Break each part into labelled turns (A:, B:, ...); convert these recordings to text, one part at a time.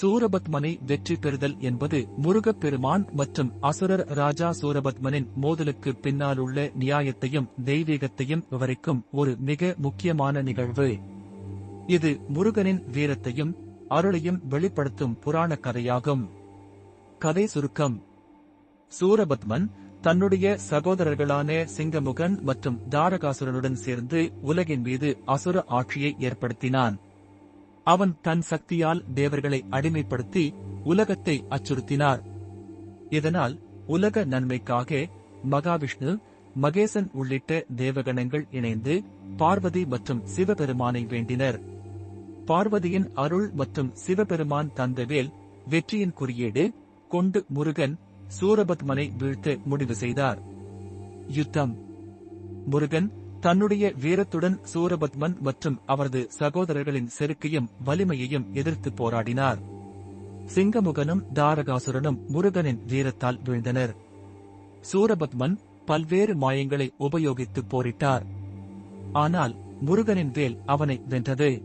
A: சூரபத்மனை வெற்றி பெறுதல் என்பது முருகப்பெருமான் மற்றும் அசுரர் ராஜா சூரபத்மனின் மோதலுக்கு பின்னாலுள்ள நியாயத்தையும் தெய்வீகத்தையும் விவரிக்கும் ஒரு மிக முக்கியமான நிகழ்வு. இது முருகனின் வீரத்தையும் அருளையும் வெளிப்படுத்தும் புராண கதையாகும். கதை சுருக்கம். சூரபத்மன் தன்னுடைய சகோதரர்களான சிங்கமுகன் மற்றும் தாரகாசுரனுடன் சேர்ந்து உலகின் மீது அசுர ஆட்சியை ஏற்படுத்தினான். அவன் தன் சக்தியால் தேவர்களை அடிமைப்படுத்தி உலகத்தை அச்சுறுத்தினார். இதனால் உலக நன்மைக்காக மகாவிஷ்ணு மகேசன் உள்ளிட்ட தேவகணங்கள் இணைந்து பார்வதி மற்றும் சிவபெருமானை வேண்டினர். பார்வதியின் அருள் மற்றும் சிவபெருமான் தந்தவேல் வெற்றியின் குறியீடு கொண்டு முருகன் சூரபத்மனை வீழ்த்த முடிவு செய்தார். யுத்தம். முருகன் தன்னுடைய வீரத்துடன் சூரபத்மன் மற்றும் அவரது சகோதரர்களின் செருக்கையும் வலிமையையும் எதிர்த்து போராடினார். சிங்கமுகனும் தாரகாசுரனும் முருகனின் வீரத்தால் வீழ்ந்தனர். சூரபத்மன் பல்வேறு மாயங்களை உபயோகித்து போரிட்டார். ஆனால் முருகனின் வேல் அவனை வென்றது.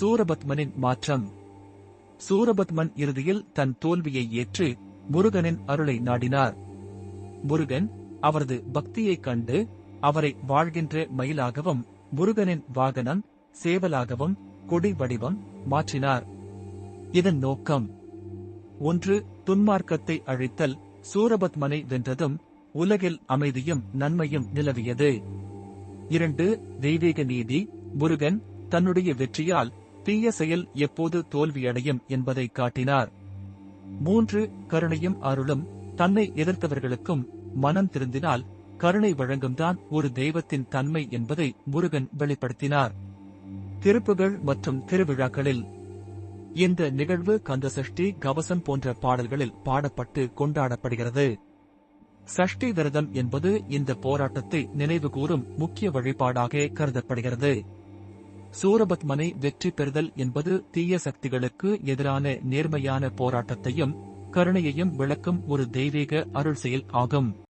A: சூரபத்மனின் மாற்றம். சூரபத்மன் இறுதியில் தன் தோல்வியை ஏற்று முருகனின் அருளை நாடினார். முருகன் அவரது பக்தியைக் கண்டு அவரை வாழ்கின்ற மயிலாகவும் முருகனின் வாகனம் சேவலாகவும் கொடி வடிவம் மாற்றினார். இதன் நோக்கம் ஒன்று துன்மார்க்கத்தை அழித்தல் சூரபத்மனை வென்றதும் உலகில் அமைதியும் நன்மையும் நிலவியது. இரண்டு தெய்வீக நீதி முருகன் தன்னுடைய வெற்றியால் தீய செயல் எப்போது தோல்வியடையும் என்பதை காட்டினார். மூன்று கருணையும் அருளும் தன்னை எதிர்த்தவர்களுக்கும் மனம் திருந்தினால் கருணை வழங்கும்தான் ஒரு தெய்வத்தின் தன்மை என்பதை முருகன் வெளிப்படுத்தினார். திருப்புகள் மற்றும் திருவிழாக்களில் இந்த நிகழ்வு கந்த சஷ்டி கவசம் போன்ற பாடல்களில் பாடப்பட்டு கொண்டாடப்படுகிறது. சஷ்டி விரதம் என்பது இந்த போராட்டத்தை நினைவுகூரும் முக்கிய வழிபாடாக கருதப்படுகிறது. சூரபத்மனை வெற்றி பெறுதல் என்பது தீய சக்திகளுக்கு எதிரான நேர்மையான போராட்டத்தையும் கருணையையும் விளக்கும் ஒரு தெய்வீக அருள் செயல் ஆகும்.